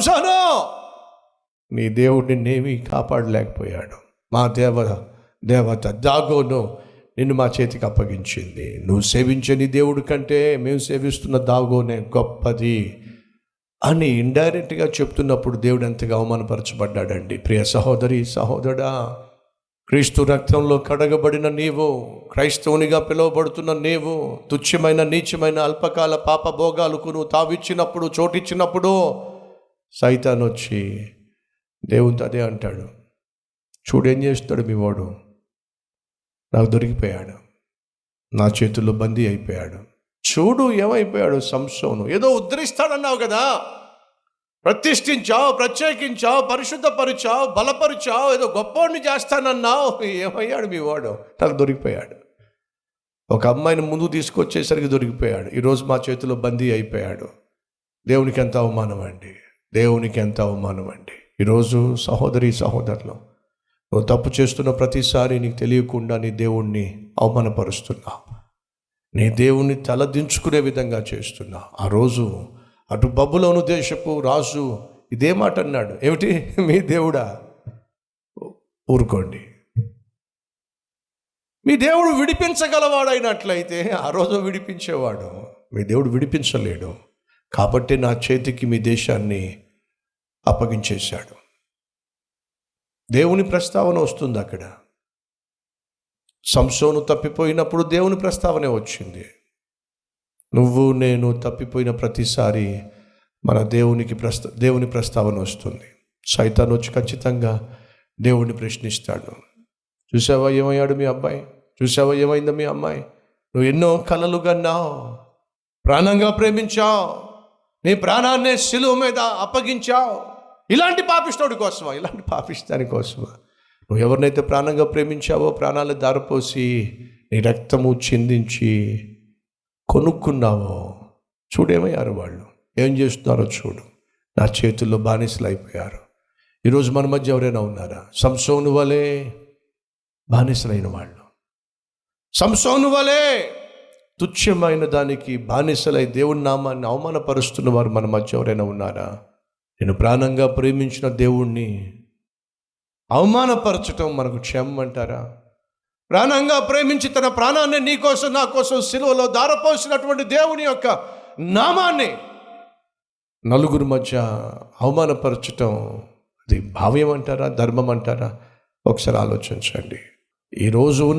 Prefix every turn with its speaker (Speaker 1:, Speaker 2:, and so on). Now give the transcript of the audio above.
Speaker 1: సంసాను నీ దేవుడు నిన్నేమీ కాపాడలేకపోయాడు. మా దేవ దేవత దాగోను నిన్ను మా చేతికి అప్పగించింది. నువ్వు సేవించని దేవుడి కంటే మేము సేవిస్తున్న దాగోనే గొప్పది అని ఇండైరెక్ట్గా చెప్తున్నప్పుడు దేవుడు ఎంతగా అవమానపరచబడ్డాడండి. ప్రియ సహోదరి సహోదరా క్రీస్తు రక్తంలో కడగబడిన నీవు క్రైస్తవునిగా పిలువబడుతున్న నీవు తుచ్చమైన నీచమైన అల్పకాల పాప భోగాలకు నువ్వు తావిచ్చినప్పుడు చోటిచ్చినప్పుడు సైతాన్ వచ్చి దేవునితో అదే అంటాడు. చూడేం చేస్తాడు మీ వాడు? నాకు దొరికిపోయాడు. నా చేతుల్లో బందీ అయిపోయాడు. చూడు ఏమైపోయాడు సంసోను. ఏదో ఉద్ధరిస్తాడన్నావు కదా? ప్రతిష్ఠించావు ప్రత్యేకించావు పరిశుద్ధపరిచావు బలపరిచావు ఏదో గొప్పవాడిని చేస్తానన్నావు. ఏమయ్యాడు మీ వాడు? నాకు దొరికిపోయాడు. ఒక అమ్మాయిని ముందు తీసుకొచ్చేసరికి దొరికిపోయాడు. ఈరోజు మా చేతిలో బందీ అయిపోయాడు. దేవునికి ఎంత అవమానం అండి. దేవునికి ఎంత అవమానం అండి. ఈరోజు సహోదరి సహోదరులు నువ్వు తప్పు చేస్తున్న ప్రతిసారి నీకు తెలియకుండా నీ దేవుణ్ణి అవమానపరుస్తున్నావు నీ దేవుణ్ణి తలదించుకునే విధంగా చేస్తున్నా. ఆ రోజు అటు బబ్బులోను దేశపు రాజు ఇదే మాట అన్నాడు. ఏమిటి? మీ దేవుడా? ఊరుకోండి. మీ దేవుడు విడిపించగలవాడైనట్లయితే ఆ రోజు విడిపించేవాడు. మీ దేవుడు విడిపించలేడు. కాబట్టి నా చేతికి మీ దేశాన్ని అప్పగించేశాడు. దేవుని ప్రస్తావన వస్తుంది అక్కడ. సంసోను తప్పిపోయినప్పుడు దేవుని ప్రస్తావనే వచ్చింది. నువ్వు నేను తప్పిపోయిన ప్రతిసారి మన దేవునికి ప్రస్త దేవుని ప్రస్తావన వస్తుంది. సైతాన్ వచ్చి ఖచ్చితంగా దేవుణ్ణి ప్రశ్నిస్తాడు. చూసావా ఏమయ్యాడు మీ అబ్బాయి? చూసావా ఏమైందో మీ అమ్మాయి? నువ్వు ఎన్నో కలలు కన్నావు ప్రాణంగా ప్రేమించావు. నీ ప్రాణాన్నే శిలువ మీద అప్పగించావు. ఇలాంటి పాపిష్టోడి కోసమా? ఇలాంటి పాపిస్తాని కోసమా? నువ్వు ఎవరినైతే ప్రాణంగా ప్రేమించావో ప్రాణాలు దారిపోసి నీ రక్తము చిందించి కొనుక్కున్నావో చూడేమయ్యారు వాళ్ళు? ఏం చేస్తున్నారో చూడు. నా చేతుల్లో బానిసలు అయిపోయారు. ఈరోజు మన మధ్య ఎవరైనా ఉన్నారా? సంసోను వలే బానిసలైన వాళ్ళు. సంసోను వలే తుచ్చమైన దానికి బానిసలై దేవుని నామాన్ని అవమానపరుస్తున్న వారు మన మధ్య ఎవరైనా ఉన్నారా? నేను ప్రాణంగా ప్రేమించిన దేవుణ్ణి అవమానపరచటం మనకు క్షేమం అంటారా? ప్రాణంగా ప్రేమించి తన ప్రాణాన్ని నీ కోసం నా కోసం సిలువలో దారపోసినటువంటి దేవుని యొక్క నామాన్ని నలుగురు మధ్య అవమానపరచటం అది భావ్యం అంటారా ధర్మం అంటారా? ఒకసారి ఆలోచించండి. ఈరోజు ఉన్న